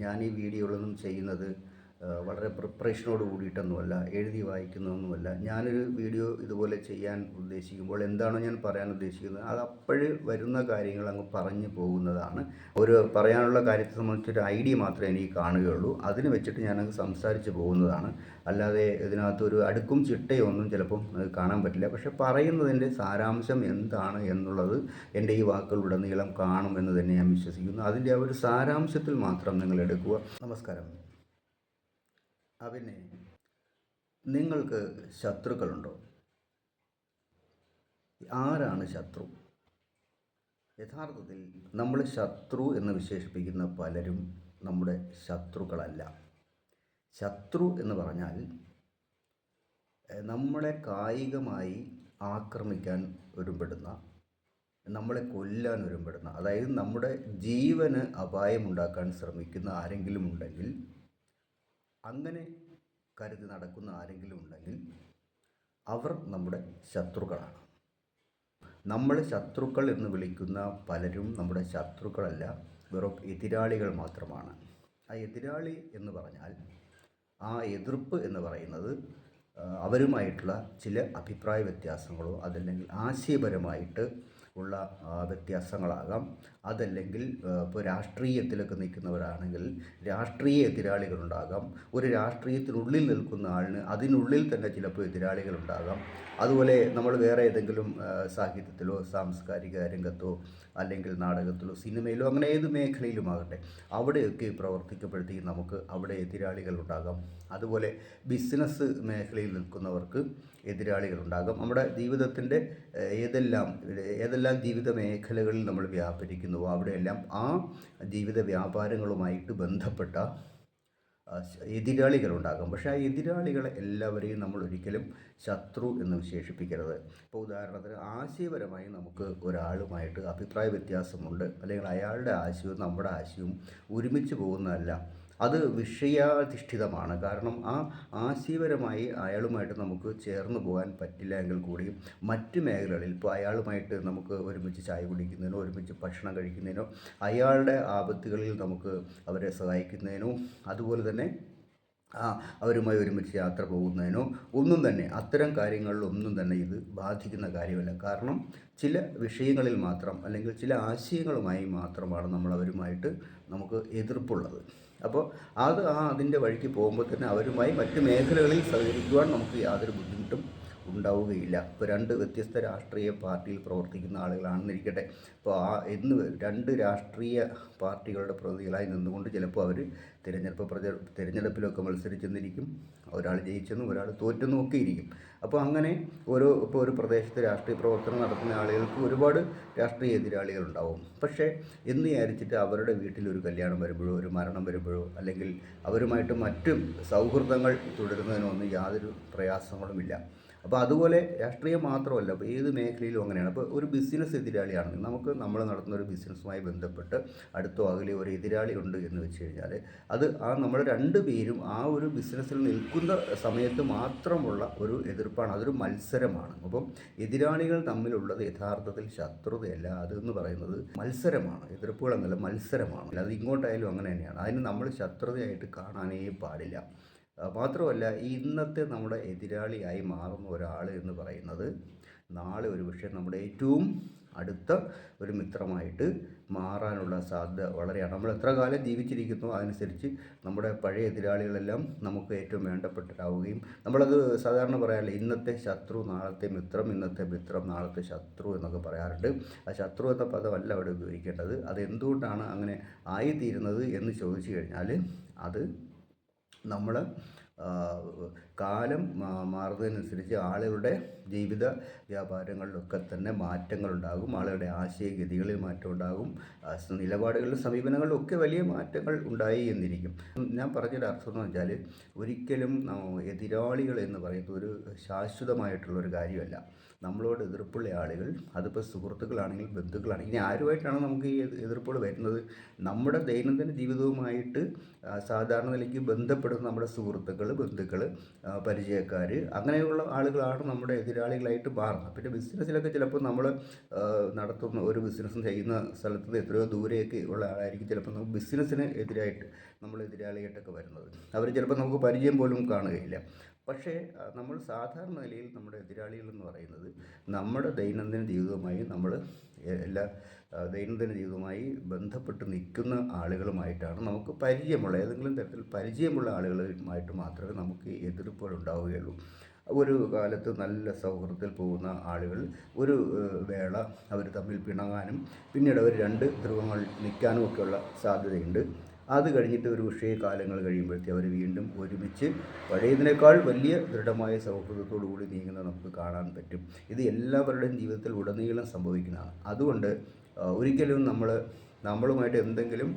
ഞാൻ ഈ വീഡിയോകളൊന്നും ചെയ്യുന്നത് വളരെ പ്രിപ്പറേഷനോട് കൂടിയിട്ടൊന്നുമല്ല എഴുതി വായിക്കുന്നതൊന്നുമല്ല. ഞാനൊരു വീഡിയോ ഇതുപോലെ ചെയ്യാൻ ഉദ്ദേശിക്കുമ്പോൾ എന്താണോ ഞാൻ പറയാൻ ഉദ്ദേശിക്കുന്നത് അത് അപ്പോഴ് വരുന്ന കാര്യങ്ങൾ അങ്ങ് പറഞ്ഞു പോകുന്നതാണ്. ഒരു പറയാനുള്ള കാര്യത്തെ സംബന്ധിച്ചൊരു ഐഡിയ മാത്രമേ എനിക്ക് കാണുകയുള്ളൂ. അതിന് വെച്ചിട്ട് ഞാനങ്ങ് സംസാരിച്ച് പോകുന്നതാണ്. അല്ലാതെ ഇതിനകത്ത് ഒരു അടുക്കും ചിട്ടയൊന്നും ചിലപ്പം കാണാൻ പറ്റില്ല. പക്ഷെ പറയുന്നതിന്റെ സാരാംശം എന്താണ് എന്നുള്ളത് എന്റെ ഈ വാക്കുകളുടെ നീളം കാണുമെന്ന് തന്നെ ഞാൻ വിശ്വസിക്കുന്നു. അതിന്റെ ആ ഒരു സാരാംശത്തിൽ മാത്രം നിങ്ങൾ എടുക്കുക. നമസ്കാരം. പിന്നെ നിങ്ങൾക്ക് ശത്രുക്കളുണ്ടോ? ആരാണ് ശത്രു? യഥാർത്ഥത്തിൽ നമ്മൾ ശത്രു എന്ന് വിശേഷിപ്പിക്കുന്ന പലരും നമ്മുടെ ശത്രുക്കളല്ല. ശത്രു എന്ന് പറഞ്ഞാൽ നമ്മളെ കായികമായി ആക്രമിക്കാൻ ഒരുമ്പെടുന്ന നമ്മളെ കൊല്ലാൻ ഒരുമ്പെടുന്ന അതായത് നമ്മുടെ ജീവന് അപായമുണ്ടാക്കാൻ ശ്രമിക്കുന്ന ആരെങ്കിലും ഉണ്ടെങ്കിൽ അങ്ങനെ കരുതി നടക്കുന്ന ആരെങ്കിലും ഉണ്ടെങ്കിൽ അവർ നമ്മുടെ ശത്രുക്കളാണ്. നമ്മൾ ശത്രുക്കൾ എന്ന് വിളിക്കുന്ന പലരും നമ്മുടെ ശത്രുക്കളല്ല വെറും എതിരാളികൾ മാത്രമാണ്. ആ എതിരാളി എന്ന് പറഞ്ഞാൽ ആ എതിർപ്പ് എന്ന് പറയുന്നത് അവരുമായിട്ടുള്ള ചില അഭിപ്രായ വ്യത്യാസങ്ങളോ അതല്ലെങ്കിൽ ആശയപരമായിട്ട് ഉള്ള വ്യത്യാസങ്ങളാകാം. അതല്ലെങ്കിൽ ഇപ്പോൾ രാഷ്ട്രീയത്തിലൊക്കെ നിൽക്കുന്നവരാണെങ്കിൽ രാഷ്ട്രീയ എതിരാളികളുണ്ടാകാം. ഒരു രാഷ്ട്രീയത്തിനുള്ളിൽ നിൽക്കുന്ന ആളിന് അതിനുള്ളിൽ തന്നെ ചിലപ്പോൾ എതിരാളികളുണ്ടാകാം. അതുപോലെ നമ്മൾ വേറെ ഏതെങ്കിലും സാഹിത്യത്തിലോ സാംസ്കാരിക രംഗത്തോ അല്ലെങ്കിൽ നാടകത്തിലോ സിനിമയിലോ അങ്ങനെ ഏത് മേഖലയിലുമാകട്ടെ അവിടെയൊക്കെ പ്രവർത്തിക്കപ്പെടുത്തേക്ക് നമുക്ക് അവിടെ എതിരാളികളുണ്ടാകാം അതുപോലെ ബിസിനസ് മേഖലയിൽ നിൽക്കുന്നവർക്ക് എതിരാളികളുണ്ടാകാം നമ്മുടെ ജീവിതത്തിന്റെ ഏതെല്ലാം ഏതെല്ലാം ജീവിത മേഖലകളിൽ നമ്മൾ വ്യാപരിക്കുന്നുവോ അവിടെയെല്ലാം ആ ജീവിത വ്യാപാരങ്ങളുമായിട്ട് ബന്ധപ്പെട്ട എതിരാളികളുണ്ടാകും. പക്ഷേ ആ എതിരാളികളെ എല്ലാവരെയും നമ്മൾ ഒരിക്കലും ശത്രു എന്ന് വിശേഷിപ്പിക്കരുത്. ഇപ്പോൾ ഉദാഹരണത്തിന് ആശയപരമായി നമുക്ക് ഒരാളുമായിട്ട് അഭിപ്രായ വ്യത്യാസമുണ്ട്. അല്ലെങ്കിൽ അയാളുടെ ആശയവും നമ്മുടെ ആശയവും ഒരുമിച്ച് പോകുന്നതല്ല. അത് വിഷയാധിഷ്ഠിതമാണ്. കാരണം ആ ആശയപരമായി അയാളുമായിട്ട് നമുക്ക് ചേർന്ന് പോകാൻ പറ്റില്ല എങ്കിൽ കൂടിയും മറ്റ് മേഖലകളിൽ ഇപ്പോൾ അയാളുമായിട്ട് നമുക്ക് ഒരുമിച്ച് ചായ കുടിക്കുന്നതിനോ ഒരുമിച്ച് ഭക്ഷണം കഴിക്കുന്നതിനോ അയാളുടെ ആപത്തുകളിൽ നമുക്ക് അവരെ സഹായിക്കുന്നതിനോ അതുപോലെ തന്നെ അവരുമായി ഒരുമിച്ച് യാത്ര പോകുന്നതിനോ ഒന്നും തന്നെ അത്തരം കാര്യങ്ങളിലൊന്നും തന്നെ ഇത് ബാധിക്കുന്ന കാര്യമല്ല. കാരണം ചില വിഷയങ്ങളിൽ മാത്രം അല്ലെങ്കിൽ ചില ആശയങ്ങളുമായി മാത്രമാണ് നമ്മൾ അവരുമായിട്ട് നമുക്ക് എതിർപ്പുള്ളത്. അപ്പോൾ അത് ആ അതിന്റെ വഴിക്ക് പോകുമ്പോൾ തന്നെ അവരുമായി മറ്റ് മേഖലകളിൽ സഹകരിക്കുവാൻ നമുക്ക് യാതൊരു ഉണ്ടാവുകയില്ല. ഇപ്പോൾ രണ്ട് വ്യത്യസ്ത രാഷ്ട്രീയ പാർട്ടിയിൽ പ്രവർത്തിക്കുന്ന ആളുകളാണെന്നിരിക്കട്ടെ. അപ്പോൾ ആ എന്ന് രണ്ട് രാഷ്ട്രീയ പാർട്ടികളുടെ പ്രതിനിധികളായി നിന്നുകൊണ്ട് ചിലപ്പോൾ അവർ തിരഞ്ഞെടുപ്പ് പ്രച തിരഞ്ഞെടുപ്പിലൊക്കെ മത്സരിച്ചെന്നിരിക്കും. ഒരാൾ ജയിച്ചെന്നും ഒരാൾ തോറ്റെന്നും ഒക്കെ ഇരിക്കും. അപ്പോൾ അങ്ങനെ ഓരോ ഇപ്പോൾ ഒരു പ്രദേശത്ത് രാഷ്ട്രീയ പ്രവർത്തനം നടത്തുന്ന ആളുകൾക്ക് ഒരുപാട് രാഷ്ട്രീയ എതിരാളികളുണ്ടാവും പക്ഷേ എന്ന് വിചാരിച്ചിട്ട് അവരുടെ വീട്ടിൽ ഒരു കല്യാണം വരുമ്പോഴോ ഒരു മരണം വരുമ്പോഴോ അല്ലെങ്കിൽ അവരുമായിട്ട് മറ്റ് സൗഹൃദങ്ങൾ തുടരുന്നതിനൊന്നും യാതൊരു പ്രയാസങ്ങളുമില്ല അപ്പോൾ അതുപോലെ രാഷ്ട്രീയം മാത്രമല്ല അപ്പോൾ ഏത് മേഖലയിലും അങ്ങനെയാണ്. അപ്പോൾ ഒരു ബിസിനസ് എതിരാളിയാണെങ്കിൽ നമുക്ക് നമ്മൾ നടത്തുന്ന ഒരു ബിസിനസ്സുമായി ബന്ധപ്പെട്ട് അടുത്തോ അകലെ ഒരു എതിരാളി ഉണ്ട് എന്ന് വെച്ച് കഴിഞ്ഞാൽ അത് ആ നമ്മൾ രണ്ട് പേരും ആ ഒരു ബിസിനസ്സിൽ നിൽക്കുന്ന സമയത്ത് മാത്രമുള്ള ഒരു എതിർപ്പാണ്. അതൊരു മത്സരമാണ്. അപ്പം എതിരാളികൾ തമ്മിലുള്ളത് യഥാർത്ഥത്തിൽ ശത്രുതയല്ല. അതെന്ന് പറയുന്നത് മത്സരമാണ്. എതിർപ്പുകൾ എന്നല്ല മത്സരമാണ്. അത് ഇങ്ങോട്ടായാലും അങ്ങനെ തന്നെയാണ്. അതിന് നമ്മൾ ശത്രുതയായിട്ട് കാണാനേ പാടില്ല. മാത്രമല്ല ഇന്നത്തെ നമ്മുടെ എതിരാളിയായി മാറുന്ന ഒരാൾ എന്ന് പറയുന്നത് നാളെ ഒരു പക്ഷേ നമ്മുടെ ഏറ്റവും അടുത്ത ഒരു മിത്രമായിട്ട് മാറാനുള്ള സാധ്യത വളരെയാണ്. നമ്മൾ എത്ര കാലം ജീവിച്ചിരിക്കുന്നു അതനുസരിച്ച് നമ്മുടെ പഴയ എതിരാളികളെല്ലാം നമുക്ക് ഏറ്റവും വേണ്ടപ്പെട്ടവരാവുകയും നമ്മളത് സാധാരണ പറയാറില്ല ഇന്നത്തെ ശത്രു നാളത്തെ മിത്രം ഇന്നത്തെ മിത്രം നാളത്തെ ശത്രു എന്നൊക്കെ പറയാറുണ്ട്. ആ ശത്രു എന്ന പദമല്ല അവിടെ ഉപയോഗിക്കേണ്ടത്. അത് എന്തുകൊണ്ടാണ് അങ്ങനെ ആയിത്തീരുന്നത് എന്ന് ചോദിച്ചു കഴിഞ്ഞാൽ അത് നമ്മൾ കാലം മാറുന്നതിനനുസരിച്ച് ആളുകളുടെ ജീവിത വ്യാപാരങ്ങളിലൊക്കെ തന്നെ മാറ്റങ്ങളുണ്ടാകും. ആളുകളുടെ ആശയഗതികളിൽ മാറ്റം ഉണ്ടാകും ആ, സ് നിലപാടുകളിലും സമീപനങ്ങളിലും ഒക്കെ വലിയ മാറ്റങ്ങൾ ഉണ്ടായി എന്നിരിക്കും. ഞാൻ പറഞ്ഞൊരു അർത്ഥം എന്ന് വെച്ചാൽ ഒരിക്കലും എതിരാളികൾ എന്ന് പറയുന്നത് ഒരു ശാശ്വതമായിട്ടുള്ള ഒരു കാര്യമല്ല. നമ്മളോട് എതിർപ്പുള്ള ആളുകൾ അതിപ്പോൾ സുഹൃത്തുക്കളാണെങ്കിൽ ബന്ധുക്കളാണെങ്കിൽ ഇനി ആരുമായിട്ടാണ് നമുക്ക് ഈ എതിർപ്പുകൾ വരുന്നത്? നമ്മുടെ ദൈനംദിന ജീവിതവുമായിട്ട് സാധാരണ നിലയ്ക്ക് ബന്ധപ്പെടുന്ന നമ്മുടെ സുഹൃത്തുക്കൾ ബന്ധുക്കൾ പരിചയക്കാർ അങ്ങനെയുള്ള ആളുകളാണ് നമ്മുടെ എതിരാളികളായിട്ട് മാറുന്നത്. പിന്നെ ബിസിനസ്സിലൊക്കെ ചിലപ്പോൾ നമ്മൾ നടത്തുന്ന ഒരു ബിസിനസ് ചെയ്യുന്ന സ്ഥലത്ത് നിന്ന് എത്രയോ ദൂരെയൊക്കെ ഉള്ള ആളായിരിക്കും ചിലപ്പോൾ നമുക്ക് ബിസിനസ്സിന് എതിരായിട്ട് നമ്മൾ എതിരാളിയായിട്ടൊക്കെ വരുന്നത്. അവർ ചിലപ്പോൾ നമുക്ക് പരിചയം പോലും കാണുകയില്ല. പക്ഷേ നമ്മൾ സാധാരണ നിലയിൽ നമ്മുടെ എതിരാളികൾ എന്ന് പറയുന്നത് നമ്മുടെ ദൈനംദിന ജീവിതവുമായി നമ്മൾ എല്ലാ ദൈനംദിന ജീവിതവുമായി ബന്ധപ്പെട്ട് നിൽക്കുന്ന ആളുകളുമായിട്ടാണ് നമുക്ക് പരിചയമുള്ള ഏതെങ്കിലും തരത്തിൽ പരിചയമുള്ള ആളുകളുമായിട്ട് മാത്രമേ നമുക്ക് എതിർപ്പുകൾ ഉണ്ടാവുകയുള്ളൂ. ഒരു കാലത്ത് നല്ല സൗഹൃദത്തിൽ പോകുന്ന ആളുകൾ ഒരു വേള അവർ തമ്മിൽ പിണങ്ങാനും പിന്നീട് അവർ രണ്ട് ധ്രുവങ്ങൾ നിൽക്കാനും ഒക്കെയുള്ള സാധ്യതയുണ്ട്. അത് കഴിഞ്ഞിട്ട് ഒരു പക്ഷേ കാലങ്ങൾ കഴിയുമ്പോഴത്തേ അവർ വീണ്ടും ഒരുമിച്ച് പഴയതിനേക്കാൾ വലിയ ദൃഢമായ സൗഹൃദത്തോടു കൂടി നീങ്ങുന്നത് നമുക്ക് കാണാൻ പറ്റും. ഇത് എല്ലാവരുടെയും ജീവിതത്തിൽ ഉടനീളം സംഭവിക്കുന്നതാണ്. അതുകൊണ്ട് ഒരിക്കലും നമ്മൾ നമ്മളുമായിട്ട് എന്തെങ്കിലും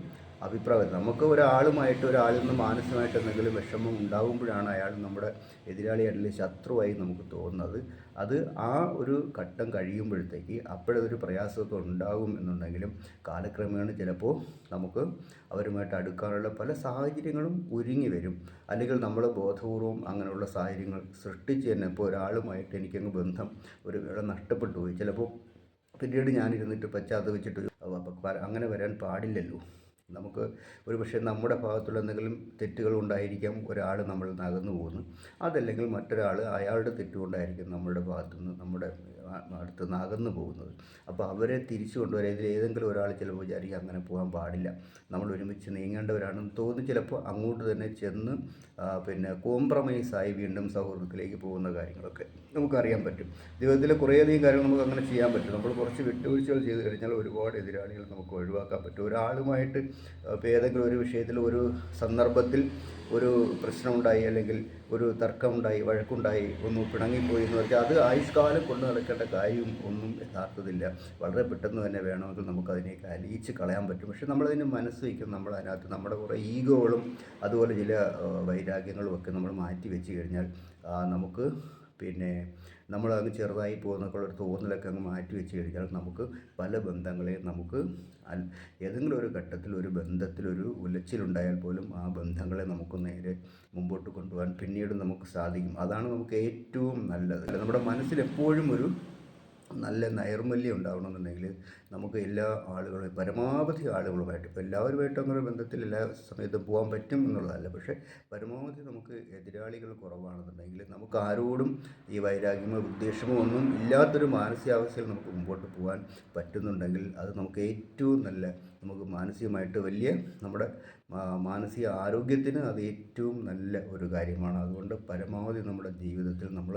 അഭിപ്രായം നമുക്ക് ഒരാളുമായിട്ട് ഒരാളിൽ നിന്ന് മാനസികമായിട്ട് എന്തെങ്കിലും വിഷമം ഉണ്ടാകുമ്പോഴാണ് അയാൾ നമ്മുടെ എതിരാളിയായിട്ടുള്ള ശത്രുവായി നമുക്ക് തോന്നുന്നത്. അത് ആ ഒരു ഘട്ടം കഴിയുമ്പോഴത്തേക്ക് അപ്പോഴതൊരു പ്രയാസമൊക്കെ ഉണ്ടാകും എന്നുണ്ടെങ്കിലും കാലക്രമേണ ചിലപ്പോൾ നമുക്ക് അവരുമായിട്ട് അടുക്കാനുള്ള പല സാഹചര്യങ്ങളും ഒരുങ്ങി വരും. അല്ലെങ്കിൽ നമ്മൾ ബോധപൂർവം അങ്ങനെയുള്ള സാഹചര്യങ്ങൾ സൃഷ്ടിച്ച് തന്നെ ഇപ്പോൾ ഒരാളുമായിട്ട് എനിക്കങ്ങ് ബന്ധം ഒരു വേള നഷ്ടപ്പെട്ടു പോയി ചിലപ്പോൾ പിന്നീട് ഞാനിരുന്നിട്ട് പശ്ചാത്തപിച്ചിട്ട് അങ്ങനെ വരാൻ പാടില്ലല്ലോ. നമുക്ക് ഒരു പക്ഷേ നമ്മുടെ ഭാഗത്തുള്ള എന്തെങ്കിലും തെറ്റുകൾ ഉണ്ടായിരിക്കാം ഒരാൾ നമ്മൾ നകന്നു പോകുന്നു. അതല്ലെങ്കിൽ മറ്റൊരാൾ അയാളുടെ തെറ്റുകൊണ്ടായിരിക്കും നമ്മുടെ ഭാഗത്തുനിന്ന് നമ്മുടെ അടുത്ത് നിന്ന് അകന്നു പോകുന്നത്. അപ്പോൾ അവരെ തിരിച്ചു കൊണ്ടുവരാൻ ഇതിൽ ഏതെങ്കിലും ഒരാൾ ചിലപ്പോൾ വിചാരിക്കുക അങ്ങനെ പോകാൻ പാടില്ല. നമ്മൾ ഒരുമിച്ച് നീങ്ങേണ്ടവരാണെന്ന് തോന്നി. ചിലപ്പോൾ അങ്ങോട്ട് തന്നെ ചെന്ന് പിന്നെ കോംപ്രമൈസായി വീണ്ടും സൗഹൃദത്തിലേക്ക് പോകുന്ന കാര്യങ്ങളൊക്കെ നമുക്കറിയാൻ പറ്റും. ജീവിതത്തിൽ കുറേയധികം കാര്യങ്ങൾ നമുക്ക് അങ്ങനെ ചെയ്യാൻ പറ്റും. നമ്മൾ കുറച്ച് വിട്ടുവീഴ്ചകൾ ചെയ്ത് കഴിഞ്ഞാൽ ഒരുപാട് എതിരാളികൾ നമുക്ക് ഒഴിവാക്കാൻ പറ്റും. ഒരാളുമായിട്ട് ഇപ്പോൾ ഏതെങ്കിലും ഒരു വിഷയത്തിൽ ഒരു സന്ദർഭത്തിൽ ഒരു പ്രശ്നമുണ്ടായി അല്ലെങ്കിൽ ഒരു തർക്കമുണ്ടായി വഴക്കുണ്ടായി ഒന്ന് പിണങ്ങിപ്പോയി എന്ന് വെച്ചാൽ അത് ആയുഷ്കാലം കൊണ്ട് നടക്കേണ്ട കാര്യം ഒന്നും യഥാർത്ഥത്തില്ല വളരെ പെട്ടെന്ന് തന്നെ വേണമെങ്കിൽ നമുക്കതിനെ അലിയിച്ച് കളയാൻ പറ്റും. പക്ഷെ നമ്മളതിന് മനസ്സ് വയ്ക്കും നമ്മൾ അതിനകത്ത്. നമ്മുടെ കുറേ ഈഗോകളും അതുപോലെ ചില വൈരാഗ്യങ്ങളും ഒക്കെ നമ്മൾ മാറ്റി വെച്ച് കഴിഞ്ഞാൽ നമുക്ക് പിന്നെ നമ്മൾ അങ്ങ് ചെറുതായി പോകുന്നൊക്കെ ഒരു തോന്നലൊക്കെ അങ്ങ് മാറ്റി വെച്ച് കഴിഞ്ഞാൽ നമുക്ക് പല ബന്ധങ്ങളെ നമുക്ക് ഏതെങ്കിലും ഒരു ഘട്ടത്തിൽ ഒരു ബന്ധത്തിലൊരു ഉലച്ചിലുണ്ടായാൽ പോലും ആ ബന്ധങ്ങളെ നമുക്ക് നേരെ മുമ്പോട്ട് കൊണ്ടുപോകാൻ പിന്നീട് നമുക്ക് സാധിക്കും. അതാണ് നമുക്ക് ഏറ്റവും നല്ലത്. നമ്മുടെ മനസ്സിൽ എപ്പോഴും ഒരു നല്ല നൈർമല്യം ഉണ്ടാവണമെന്നുണ്ടെങ്കിൽ നമുക്ക് എല്ലാ ആളുകളും പരമാവധി ആളുകളുമായിട്ട് ഇപ്പോൾ എല്ലാവരുമായിട്ടും അങ്ങനെ ബന്ധത്തിൽ എല്ലാ സമയത്തും പോകാൻ പറ്റും എന്നുള്ളതല്ല. പക്ഷേ പരമാവധി നമുക്ക് എതിരാളികൾ കുറവാണെന്നുണ്ടെങ്കിൽ നമുക്ക് ആരോടും ഈ വൈരാഗ്യമോ ഉദ്ദേശമോ ഒന്നും ഇല്ലാത്തൊരു മാനസികാവസ്ഥയിൽ നമുക്ക് മുമ്പോട്ട് പോകാൻ പറ്റുന്നുണ്ടെങ്കിൽ അത് നമുക്ക് ഏറ്റവും നല്ല നമുക്ക് മാനസികമായിട്ട് വലിയ നമ്മുടെ മാനസിക ആരോഗ്യത്തിന് അത് ഏറ്റവും നല്ല ഒരു കാര്യമാണ്. അതുകൊണ്ട് പരമാവധി നമ്മുടെ ജീവിതത്തിൽ നമ്മൾ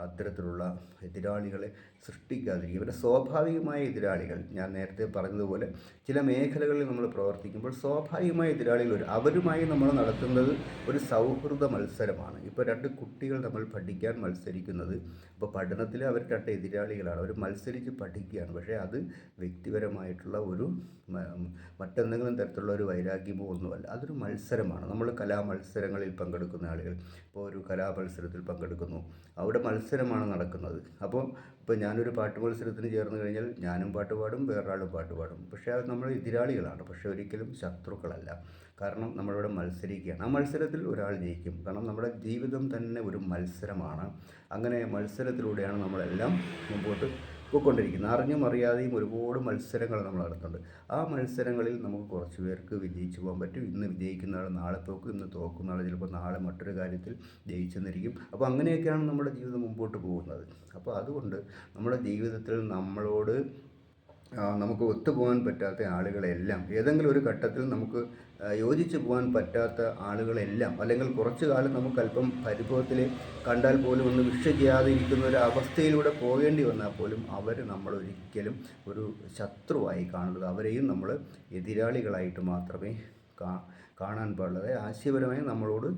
അത്തരത്തിലുള്ള എതിരാളികളെ സൃഷ്ടിക്കാതിരിക്കുക. ഇവരുടെ സ്വാഭാവികമായ എതിരാളികൾ ഞാൻ നേരത്തെ പറഞ്ഞതുപോലെ ചില മേഖലകളിൽ നമ്മൾ പ്രവർത്തിക്കുമ്പോൾ സ്വാഭാവികമായി എതിരാളികൾ ഒരു അവരുമായി നമ്മൾ നടത്തുന്നത് ഒരു സൗഹൃദ മത്സരമാണ്. ഇപ്പോൾ രണ്ട് കുട്ടികൾ നമ്മൾ പഠിക്കാൻ മത്സരിക്കുന്നത്. ഇപ്പോൾ പഠനത്തിൽ അവർ രണ്ട് എതിരാളികളാണ്. അവർ മത്സരിച്ച് പഠിക്കുകയാണ്. പക്ഷേ അത് വ്യക്തിപരമായിട്ടുള്ള ഒരു മറ്റെന്തെങ്കിലും തരത്തിലുള്ള ഒരു വൈരാഗ്യമോ ഒന്നുമല്ല. അതൊരു മത്സരമാണ്. നമ്മൾ കലാമത്സരങ്ങളിൽ പങ്കെടുക്കുന്ന ആളുകൾ. ഇപ്പോൾ ഒരു കലാമത്സരത്തിൽ പങ്കെടുക്കുന്നു. അവിടെ മത്സരമാണ് നടക്കുന്നത്. അപ്പോൾ ഇപ്പോൾ ഞാനൊരു പാട്ട് മത്സരത്തിന് ചേർന്ന് കഴിഞ്ഞാൽ ഞാനും പാട്ട് പാടും വേറൊരാളും പാട്ട് പാടും. പക്ഷേ അത് നമ്മൾ എതിരാളികളാണ്. പക്ഷേ ഒരിക്കലും ശത്രുക്കളല്ല. കാരണം നമ്മളിവിടെ മത്സരിക്കുകയാണ്. ആ മത്സരത്തിൽ ഒരാൾ ജയിക്കും. കാരണം നമ്മുടെ ജീവിതം തന്നെ ഒരു മത്സരമാണ്. അങ്ങനെ മത്സരത്തിലൂടെയാണ് നമ്മളെല്ലാം മുമ്പോട്ട് പോയിക്കൊണ്ടിരിക്കുന്നത് അറിഞ്ഞും അറിയാതെയും ഒരുപാട് മത്സരങ്ങൾ നമ്മൾ നടത്തുന്നുണ്ട്. ആ മത്സരങ്ങളിൽ നമുക്ക് കുറച്ച് പേർക്ക് വിജയിച്ചു പോകാൻ പറ്റും. ഇന്ന് വിജയിക്കുന്ന ആൾ നാളെ തോക്കും ഇന്ന് തോക്കുന്ന ആൾ ചിലപ്പോൾ നാളെ മറ്റൊരു കാര്യത്തിൽ ജയിച്ചെന്നിരിക്കും. അപ്പോൾ അങ്ങനെയൊക്കെയാണ് നമ്മുടെ ജീവിതം മുമ്പോട്ട് പോകുന്നത്. അപ്പോൾ അതുകൊണ്ട് നമ്മുടെ ജീവിതത്തിൽ നമ്മളോട് നമുക്ക് ഒത്തുപോകാൻ പറ്റാത്ത ആളുകളെല്ലാം ഏതെങ്കിലും ഒരു ഘട്ടത്തിൽ നമുക്ക് യോജിച്ചു പോകാൻ പറ്റാത്ത ആളുകളെല്ലാം അല്ലെങ്കിൽ കുറച്ചു കാലം നമുക്ക് അല്പം പരിഭവത്തിൽ കണ്ടാൽ പോലും ഒന്ന് ചെയ്യാതെ ഇരിക്കുന്ന ഒരു അവസ്ഥയിലൂടെ പോകേണ്ടി വന്നാൽ പോലും അവർ നമ്മളൊരിക്കലും ഒരു ശത്രുവായി കാണുന്നത് അവരെയും നമ്മൾ എതിരാളികളായിട്ട് മാത്രമേ കാണാൻ പാടുള്ളത് ആശയപരമായി നമ്മളോട്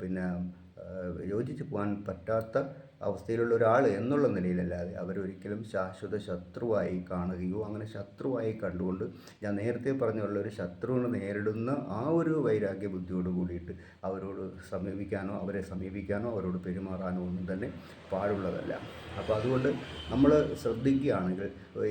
പിന്നെ യോജിച്ചു പോകാൻ പറ്റാത്ത അവസ്ഥയിലുള്ള ഒരാൾ എന്നുള്ള നിലയിലല്ലാതെ അവരൊരിക്കലും ശാശ്വത ശത്രുവായി കാണുകയോ അങ്ങനെ ശത്രുവായി കണ്ടുകൊണ്ട് ഞാൻ നേരത്തെ പറഞ്ഞുള്ള ഒരു ശത്രുവിനെ നേരിടുന്ന ആ ഒരു വൈരാഗ്യ ബുദ്ധിയോട് കൂടിയിട്ട് അവരോട് സമീപിക്കാനോ അവരെ സമീപിക്കാനോ അവരോട് പെരുമാറാനോ ഒന്നും തന്നെ പാടുള്ളതല്ല. അപ്പോൾ അതുകൊണ്ട് നമ്മൾ ശ്രദ്ധിക്കുകയാണെങ്കിൽ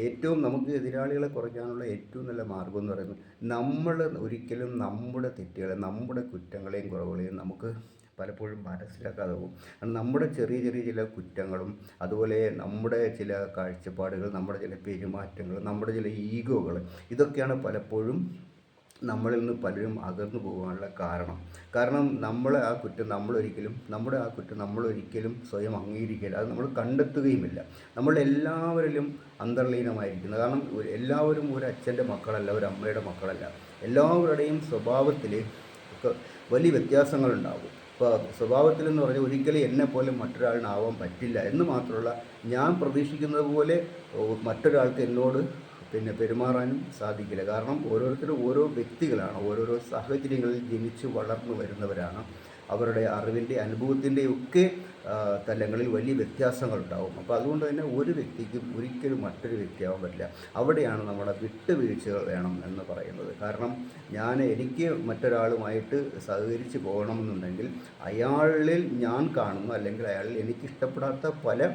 ഏറ്റവും നമുക്ക് എതിരാളികളെ കുറയ്ക്കാനുള്ള ഏറ്റവും നല്ല മാർഗം എന്ന് പറയുന്നത് നമ്മൾ ഒരിക്കലും നമ്മുടെ തെറ്റുകളെ നമ്മുടെ കുറ്റങ്ങളെയും കുറവുകളെയും നമുക്ക് പലപ്പോഴും മനസ്സിലാക്കാതെ പോകും. നമ്മുടെ ചെറിയ ചെറിയ ചില കുറ്റങ്ങളും അതുപോലെ നമ്മുടെ ചില കാഴ്ചപ്പാടുകൾ നമ്മുടെ ചില പെരുമാറ്റങ്ങൾ നമ്മുടെ ചില ഈഗോകൾ ഇതൊക്കെയാണ് പലപ്പോഴും നമ്മളിൽ നിന്ന് പലരും അകന്നു പോകാനുള്ള കാരണം. കാരണം നമ്മൾ ആ കുറ്റം നമ്മളൊരിക്കലും നമ്മുടെ ആ കുറ്റം നമ്മളൊരിക്കലും സ്വയം അംഗീകരിക്കില്ല അത് നമ്മൾ കണ്ടെത്തുകയുമില്ല. നമ്മൾ എല്ലാവരിലും അന്തർലീനമായിരിക്കുന്നത് കാരണം എല്ലാവരും ഒരു അച്ഛന്റെ മക്കളല്ല ഒരു അമ്മയുടെ മക്കളല്ല. എല്ലാവരുടെയും സ്വഭാവത്തിൽ ഒക്കെ വലിയ വ്യത്യാസങ്ങളുണ്ടാകും. ഇപ്പോൾ സ്വഭാവത്തിൽ എന്ന് പറഞ്ഞാൽ ഒരിക്കലും എന്നെ പോലെ മറ്റൊരാളിനാവാൻ പറ്റില്ല. എന്ന് മാത്രമല്ല ഞാൻ പ്രതീക്ഷിക്കുന്നത് പോലെ മറ്റൊരാൾക്ക് എന്നോട് പിന്നെ പെരുമാറാനും സാധിക്കില്ല. കാരണം ഓരോരുത്തരും ഓരോ വ്യക്തികളാണ്. ഓരോരോ സാഹചര്യങ്ങളിൽ ജനിച്ച് വളർന്നു വരുന്നവരാണ്. അവരുടെ അറിവിന്റെ അനുഭവത്തിന്റെ ഒക്കെ ആ, തലങ്ങളിൽ വലിയ വ്യത്യാസങ്ങളുണ്ടാവും. അപ്പോൾ അതുകൊണ്ട് തന്നെ ഒരു വ്യക്തിക്കും ഒരിക്കലും മറ്റൊരു വ്യക്തിയാവാൻ പറ്റില്ല. അവിടെയാണ് നമ്മുടെ വിട്ടുവീഴ്ചകൾ വേണം എന്ന് പറയുന്നത്. കാരണം ഞാൻ എനിക്ക് മറ്റൊരാളുമായിട്ട് സഹകരിച്ച് പോകണമെന്നുണ്ടെങ്കിൽ അയാളിൽ ഞാൻ കാണുന്നു അല്ലെങ്കിൽ അയാളിൽ എനിക്കിഷ്ടപ്പെടാത്ത പല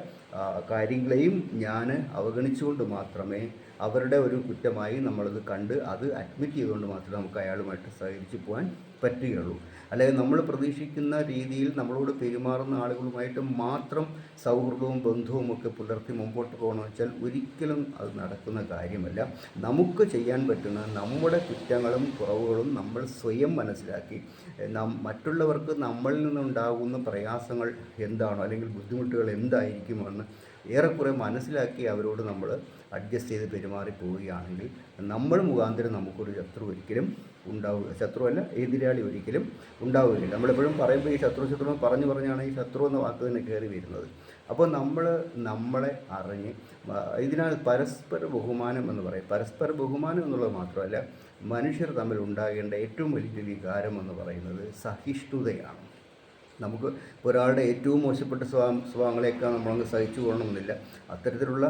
കാര്യങ്ങളെയും ഞാൻ അവഗണിച്ചുകൊണ്ട് മാത്രമേ അവരുടെ ഒരു കുറ്റമായി നമ്മളത് കണ്ട് അത് അഡ്മിറ്റ് ചെയ്തുകൊണ്ട് മാത്രമേ നമുക്ക് അയാളുമായിട്ട് സഹകരിച്ച് പോകാൻ പറ്റുകയുള്ളൂ. അല്ലെങ്കിൽ നമ്മൾ പ്രതീക്ഷിക്കുന്ന രീതിയിൽ നമ്മളോട് പെരുമാറുന്ന ആളുകളുമായിട്ട് മാത്രം സൗഹൃദവും ബന്ധവും ഒക്കെ പുലർത്തി മുമ്പോട്ട് പോകണമെന്ന് വെച്ചാൽ ഒരിക്കലും അത് നടക്കുന്ന കാര്യമല്ല. നമുക്ക് ചെയ്യാൻ പറ്റുന്ന നമ്മുടെ കുറ്റങ്ങളും കുറവുകളും നമ്മൾ സ്വയം മനസ്സിലാക്കി നാം മറ്റുള്ളവർക്ക് നമ്മളിൽ നിന്നുണ്ടാകുന്ന പ്രയാസങ്ങൾ എന്താണോ അല്ലെങ്കിൽ ബുദ്ധിമുട്ടുകൾ എന്തായിരിക്കുമെന്ന് ഏറെക്കുറെ മനസ്സിലാക്കി അവരോട് നമ്മൾ അഡ്ജസ്റ്റ് ചെയ്ത് പെരുമാറി പോവുകയാണെങ്കിൽ നമ്മൾ മുഖാന്തരം നമുക്കൊരു ശത്രു ഒരിക്കലും ഉണ്ടാവുക ശത്രുവല്ല എതിരാളി ഒരിക്കലും ഉണ്ടാവുകയില്ല. നമ്മളെപ്പോഴും പറയുമ്പോൾ ഈ ശത്രു ശത്രു പറഞ്ഞു പറഞ്ഞാണ് ഈ ശത്രു എന്ന വാക്ക് തന്നെ കയറി വരുന്നത്. അപ്പോൾ നമ്മൾ നമ്മളെ അറിഞ്ഞ് ഇതിനാൽ പരസ്പര ബഹുമാനം എന്ന് പറയും. പരസ്പര ബഹുമാനം എന്നുള്ളത് മാത്രമല്ല മനുഷ്യർ തമ്മിൽ ഉണ്ടാകേണ്ട ഏറ്റവും വലിയ വികാരം എന്ന് പറയുന്നത് സഹിഷ്ണുതയാണ്. നമുക്ക് ഒരാളുടെ ഏറ്റവും മോശപ്പെട്ട സ്വഭാവം സ്വഭാവങ്ങളെയൊക്കെ നമ്മളങ്ങ് സഹിച്ചു കൊള്ളണമെന്നില്ല അത്തരത്തിലുള്ള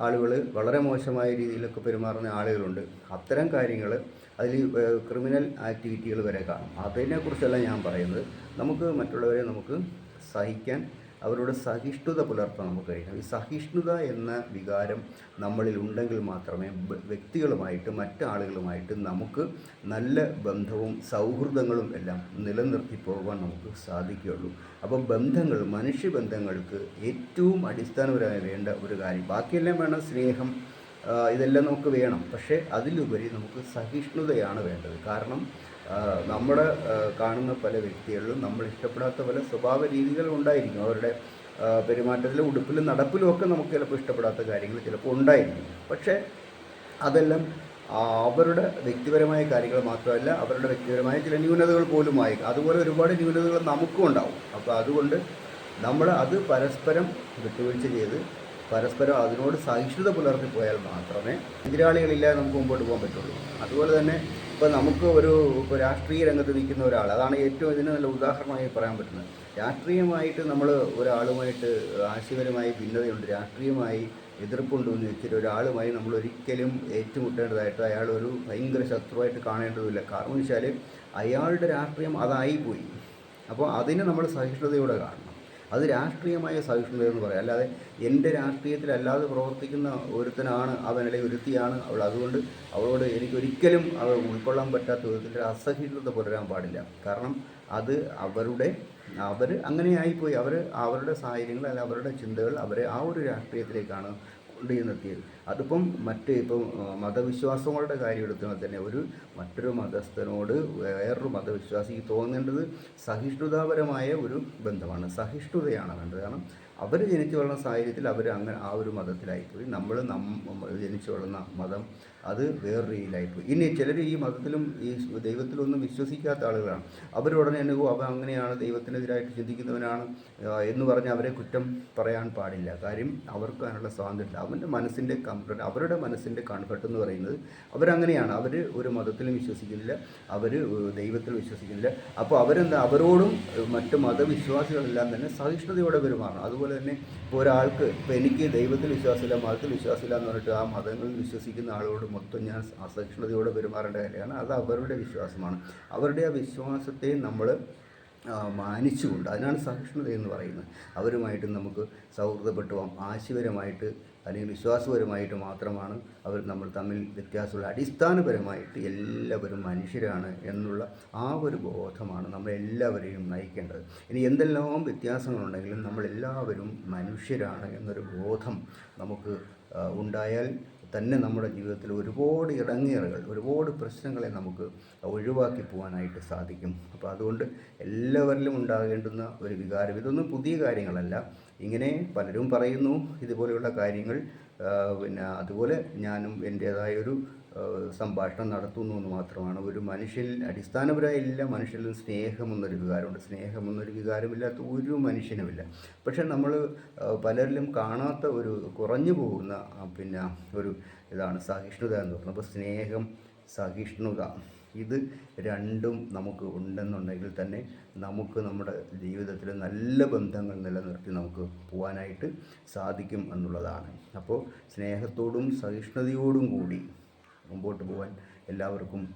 ആളുകൾ വളരെ മോശമായ രീതിയിലൊക്കെ പെരുമാറുന്ന ആളുകളുണ്ട്. അത്തരം കാര്യങ്ങൾ അതിൽ ക്രിമിനൽ ആക്ടിവിറ്റികൾ വരെ കാണും. അതിനെക്കുറിച്ചല്ല ഞാൻ പറയുന്നത്. നമുക്ക് മറ്റുള്ളവരെ നമുക്ക് സഹിക്കാൻ അവരോട് സഹിഷ്ണുത പുലർത്താൻ നമുക്ക് കഴിയണം. ഈ സഹിഷ്ണുത എന്ന വികാരം നമ്മളിൽ ഉണ്ടെങ്കിൽ മാത്രമേ വ്യക്തികളുമായിട്ട് മറ്റു ആളുകളുമായിട്ട് നമുക്ക് നല്ല ബന്ധവും സൗഹൃദങ്ങളും എല്ലാം നിലനിർത്തി പോകാൻ നമുക്ക് സാധിക്കുകയുള്ളൂ. അപ്പോൾ ബന്ധങ്ങൾ മനുഷ്യബന്ധങ്ങൾക്ക് ഏറ്റവും അടിസ്ഥാനപരമായി വേണ്ട ഒരു കാര്യം. ബാക്കിയെല്ലാം വേണം സ്നേഹം ഇതെല്ലാം നമുക്ക് വേണം. പക്ഷേ അതിലുപരി നമുക്ക് സഹിഷ്ണുതയാണ് വേണ്ടത്. കാരണം നമ്മുടെ കാണുന്ന പല വ്യക്തികളിലും നമ്മൾ ഇഷ്ടപ്പെടാത്ത പല സ്വഭാവ രീതികളും ഉണ്ടായിരിക്കും. അവരുടെ പെരുമാറ്റത്തിലും ഉടുപ്പിലും നടപ്പിലും ഒക്കെ നമുക്ക് ചിലപ്പോൾ ഇഷ്ടപ്പെടാത്ത കാര്യങ്ങൾ ചിലപ്പോൾ ഉണ്ടായിരിക്കും. പക്ഷേ അതെല്ലാം അവരുടെ വ്യക്തിപരമായ കാര്യങ്ങൾ മാത്രമല്ല അവരുടെ വ്യക്തിപരമായ ചില ന്യൂനതകൾ പോലും ആയി അതുപോലെ ഒരുപാട് ന്യൂനതകൾ നമുക്കും ഉണ്ടാവും. അപ്പോൾ അതുകൊണ്ട് നമ്മൾ അത് പരസ്പരം വിട്ടുവീഴ്ച ചെയ്ത് പരസ്പരം അതിനോട് സഹിഷ്ണുത പുലർത്തി പോയാൽ മാത്രമേ എതിരാളികളില്ലാതെ നമുക്ക് മുമ്പോട്ട് പോകാൻ പറ്റുള്ളൂ. അതുപോലെ തന്നെ ഇപ്പോൾ നമുക്ക് ഒരു ഇപ്പോൾ രാഷ്ട്രീയ രംഗത്ത് നിൽക്കുന്ന ഒരാൾ അതാണ് ഏറ്റവും ഇതിന് നല്ല ഉദാഹരണമായി പറയാൻ പറ്റുന്നത്. രാഷ്ട്രീയമായിട്ട് നമ്മൾ ഒരാളുമായിട്ട് ആശയപരമായി ഭിന്നതയുണ്ട് രാഷ്ട്രീയമായി എതിർപ്പുണ്ടെന്ന് വെച്ചിട്ട് ഒരാളുമായി നമ്മൾ ഒരിക്കലും ഏറ്റുമുട്ടേണ്ടതായിട്ട് അയാൾ ഒരു ഭയങ്കര ശത്രുവായിട്ട് കാണേണ്ടതില്ല കാരണം വെച്ചാൽ അയാളുടെ രാഷ്ട്രീയം അതായിപ്പോയി അപ്പോൾ അതിനെ നമ്മൾ സഹിഷ്ണുതയോടെ കാണണം. അത് രാഷ്ട്രീയമായ സഹിഷ്ണുത എന്ന് പറയാം. അല്ലാതെ എന്റെ രാഷ്ട്രീയത്തിലല്ലാതെ പ്രവർത്തിക്കുന്ന ഒരുത്തനാണ് അവൻ അല്ലെങ്കിൽ ഒരുത്തിയാണ് അവൾ. അതുകൊണ്ട് അവളോട് എനിക്കൊരിക്കലും അവൾ ഉൾക്കൊള്ളാൻ പറ്റാത്ത വിധത്തിൽ അസഹിഷ്ണുത പുലരാൻ പാടില്ല. കാരണം അത് അവരുടെ അവർ അങ്ങനെയായിപ്പോയി. അവർ അവരുടെ സാഹചര്യങ്ങൾ അല്ല അവരുടെ ചിന്തകൾ അവരെ ആ ഒരു രാഷ്ട്രീയത്തിലേക്കാണ് കൊണ്ടുചെന്നെത്തിയത് അതിപ്പം മറ്റ് ഇപ്പം മതവിശ്വാസങ്ങളുടെ കാര്യം എടുത്താൽ തന്നെ ഒരു മറ്റൊരു മതസ്ഥനോട് വേറൊരു മതവിശ്വാസി തോന്നേണ്ടത് സഹിഷ്ണുതാപരമായ ഒരു ബന്ധമാണ്. സഹിഷ്ണുതയാണ് വേണ്ടത്. കാരണം അവർ ജനിച്ചു വളർന്ന സാഹചര്യത്തിൽ അവർ അങ്ങനെ ആ ഒരു മതത്തിലായിപ്പോയി. നമ്മൾ നം ജനിച്ചു വളർന്ന മതം അത് വേറെ രീതിയിലായിപ്പോയി ഇനി ചിലർ ഈ മതത്തിലും ഈ ദൈവത്തിലൊന്നും വിശ്വസിക്കാത്ത ആളുകളാണ്. അവരുടനെ തന്നെ ഓ അവൻ അങ്ങനെയാണ് ദൈവത്തിനെതിരായിട്ട് ചിന്തിക്കുന്നവനാണ് എന്ന് പറഞ്ഞ് അവരെ കുറ്റം പറയാൻ പാടില്ല. കാര്യം അവർക്ക് അതിനുള്ള സ്വാതന്ത്ര്യമില്ല അവന്റെ മനസ്സിന്റെ കംഫർട്ട് അവരുടെ മനസ്സിന്റെ കംഫർട്ട് എന്ന് പറയുന്നത് അവരങ്ങനെയാണ്. അവർ ഒരു മതത്തിലും വിശ്വസിക്കുന്നില്ല അവർ ദൈവത്തിൽ വിശ്വസിക്കുന്നില്ല. അപ്പോൾ അവരെന്താ അവരോടും മറ്റ് മതവിശ്വാസികളെല്ലാം തന്നെ സഹിഷ്ണുതയോടെ പെരുമാറണം. അതുപോലെ തന്നെ ഇപ്പോൾ ഒരാൾക്ക് ഇപ്പോൾ എനിക്ക് ദൈവത്തിൽ വിശ്വാസമില്ല മതത്തിൽ വിശ്വാസമില്ല എന്ന് പറഞ്ഞിട്ട് ആ മതങ്ങളിൽ വിശ്വസിക്കുന്ന ആളോട് മൊത്തം ഞാൻ അസഹിഷ്ണുതയോടെ പെരുമാറേണ്ട കാര്യമാണ്. അത് അവരുടെ വിശ്വാസമാണ്. അവരുടെ ആ വിശ്വാസത്തെ നമ്മൾ മാനിച്ചുകൊണ്ട്. അതിനാണ് സഹിഷ്ണുത എന്ന് പറയുന്നത്. അവരുമായിട്ട് നമുക്ക് സൗഹൃദപ്പെട്ടു പോകാം. ആശയപരമായിട്ട് അല്ലെങ്കിൽ വിശ്വാസപരമായിട്ട് മാത്രമാണ് അവർ നമ്മൾ തമ്മിൽ വ്യത്യാസമുള്ള അടിസ്ഥാനപരമായിട്ട് എല്ലാവരും മനുഷ്യരാണ് എന്നുള്ള ആ ഒരു ബോധമാണ് നമ്മളെല്ലാവരെയും നയിക്കേണ്ടത്. ഇനി എന്തെല്ലാം വ്യത്യാസങ്ങളുണ്ടെങ്കിലും നമ്മളെല്ലാവരും മനുഷ്യരാണ് എന്നൊരു ബോധം നമുക്ക് ഉണ്ടായാൽ തന്നെ നമ്മുടെ ജീവിതത്തിൽ ഒരുപാട് ഇടങ്ങേറുകൾ ഒരുപാട് പ്രശ്നങ്ങളെ നമുക്ക് ഒഴിവാക്കി പോകാനായിട്ട് സാധിക്കും. അപ്പോൾ അതുകൊണ്ട് എല്ലാവരിലും ഉണ്ടാകേണ്ടുന്ന ഒരു വികാരം ഇതൊന്നും പുതിയ കാര്യങ്ങളല്ല. ഇങ്ങനെ പലരും പറയുന്നു ഇതുപോലെയുള്ള കാര്യങ്ങൾ പിന്നെ അതുപോലെ ഞാനും എന്റേതായ ഒരു സംഭാഷണം നടത്തുന്നു എന്ന് മാത്രമാണ്. ഒരു മനുഷ്യനിൽ അടിസ്ഥാനപരമായ എല്ലാ മനുഷ്യരിലും സ്നേഹമെന്നൊരു വികാരമുണ്ട്. സ്നേഹമെന്നൊരു വികാരമില്ലാത്ത ഒരു മനുഷ്യനുമില്ല. പക്ഷെ നമ്മൾ പലരിലും കാണാത്ത ഒരു കുറഞ്ഞു പോകുന്ന പിന്നെ ഒരു ഇതാണ് സഹിഷ്ണുത എന്ന് പറയുന്നത് അപ്പോൾ സ്നേഹം സഹിഷ്ണുത. ഇത് രണ്ടും നമുക്ക് ഉണ്ടെന്നുണ്ടെങ്കിൽ തന്നെ നമുക്ക് നമ്മുടെ ജീവിതത്തിൽ നല്ല ബന്ധങ്ങൾ നിലനിർത്തി നമുക്ക് പോകാനായിട്ട് സാധിക്കും എന്നുള്ളതാണ്. അപ്പോൾ സ്നേഹത്തോടും സഹിഷ്ണുതയോടും കൂടി മുമ്പോട്ട് പോകാൻ എല്ലാവർക്കും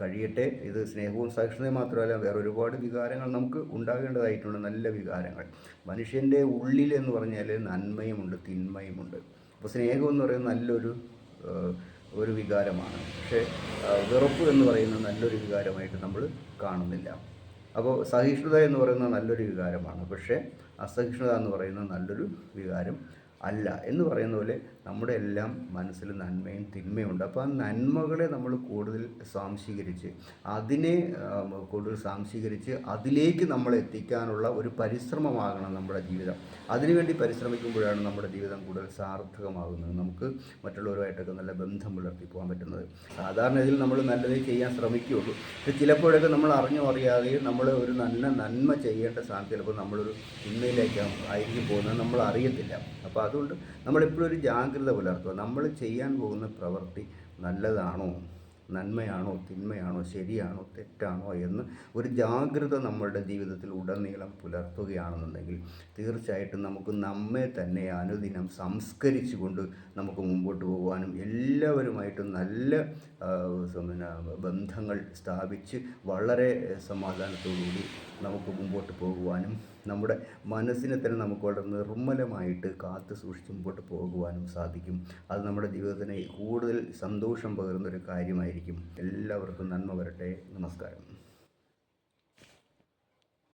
കഴിയട്ടെ. ഇത് സ്നേഹവും സഹിഷ്ണുതയും മാത്രമല്ല വേറെ ഒരുപാട് വികാരങ്ങൾ നമുക്ക് ഉണ്ടാകേണ്ടതായിട്ടുണ്ട്. നല്ല വികാരങ്ങൾ. മനുഷ്യന്റെ ഉള്ളിൽ എന്ന് പറഞ്ഞാൽ നന്മയുമുണ്ട് തിന്മയുമുണ്ട്. അപ്പോൾ സ്നേഹം എന്ന് പറയുന്നത് നല്ലൊരു ഒരു വികാരമാണ്. പക്ഷേ വെറുപ്പ് എന്ന് പറയുന്ന നല്ലൊരു വികാരമായിട്ട് നമ്മൾ കാണുന്നില്ല. അപ്പോൾ സഹിഷ്ണുത എന്ന് പറയുന്നത് നല്ലൊരു വികാരമാണ്. പക്ഷേ അസഹിഷ്ണുത എന്ന് പറയുന്നത് നല്ലൊരു വികാരം അല്ല. എന്ന് പറയുന്ന പോലെ നമ്മുടെ എല്ലാം മനസ്സിൽ നന്മയും തിന്മയും ഉണ്ട് അപ്പോൾ ആ നന്മകളെ നമ്മൾ കൂടുതൽ സ്വാംശീകരിച്ച് അതിനെ കൂടുതൽ സ്വാംശീകരിച്ച് അതിലേക്ക് നമ്മൾ എത്തിക്കാനുള്ള ഒരു പരിശ്രമമാകണം നമ്മുടെ ജീവിതം. അതിനുവേണ്ടി പരിശ്രമിക്കുമ്പോഴാണ് നമ്മുടെ ജീവിതം കൂടുതൽ സാർത്ഥകമാകുന്നത്. നമുക്ക് മറ്റുള്ളവരുമായിട്ടൊക്കെ നല്ല ബന്ധം പുലർത്തി പോകാൻ പറ്റുന്നത്. സാധാരണ ഇതിൽ നമ്മൾ നല്ലതേ ചെയ്യാൻ ശ്രമിക്കുകയുള്ളൂ. ചിലപ്പോഴൊക്കെ നമ്മൾ അറിഞ്ഞോ അറിയാതെ നമ്മൾ ഒരു നല്ല നന്മ ചെയ്യേണ്ട സ്ഥാനത്ത് ചിലപ്പോൾ നമ്മളൊരു തിന്മയിലേക്കാണ് ആയിരിക്കും പോകുന്നത് നമ്മൾ അറിയത്തില്ല. അപ്പോൾ അതുകൊണ്ട് നമ്മളെപ്പോഴും ഒരു ജാഗ്രത പുലർത്തുക. നമ്മൾ ചെയ്യാൻ പോകുന്ന പ്രവൃത്തി നല്ലതാണോ? നന്മയാണോ? തിന്മയാണോ? ശരിയാണോ? തെറ്റാണോ? എന്ന് ഒരു ജാഗ്രത നമ്മളുടെ ജീവിതത്തിൽ ഉടനീളം പുലർത്തുകയാണെന്നുണ്ടെങ്കിൽ തീർച്ചയായിട്ടും നമുക്ക് നമ്മെ തന്നെ അനുദിനം സംസ്കരിച്ചുകൊണ്ട് നമുക്ക് മുമ്പോട്ട് പോകുവാനും എല്ലാവരുമായിട്ടും നല്ല പിന്നെ ബന്ധങ്ങൾ സ്ഥാപിച്ച് വളരെ സമാധാനത്തോടുകൂടി നമുക്ക് മുമ്പോട്ട് പോകുവാനും നമ്മുടെ മനസ്സിനെ തന്നെ നമുക്ക് വളരെ നിർമ്മലമായിട്ട് കാത്തു സൂക്ഷിച്ച് മുമ്പോട്ട് പോകുവാനും സാധിക്കും. അത് നമ്മുടെ ജീവിതത്തിന് കൂടുതൽ സന്തോഷം പകരുന്ന ഒരു കാര്യമായിരിക്കും. എല്ലാവർക്കും നന്മ വരട്ടെ. നമസ്കാരം.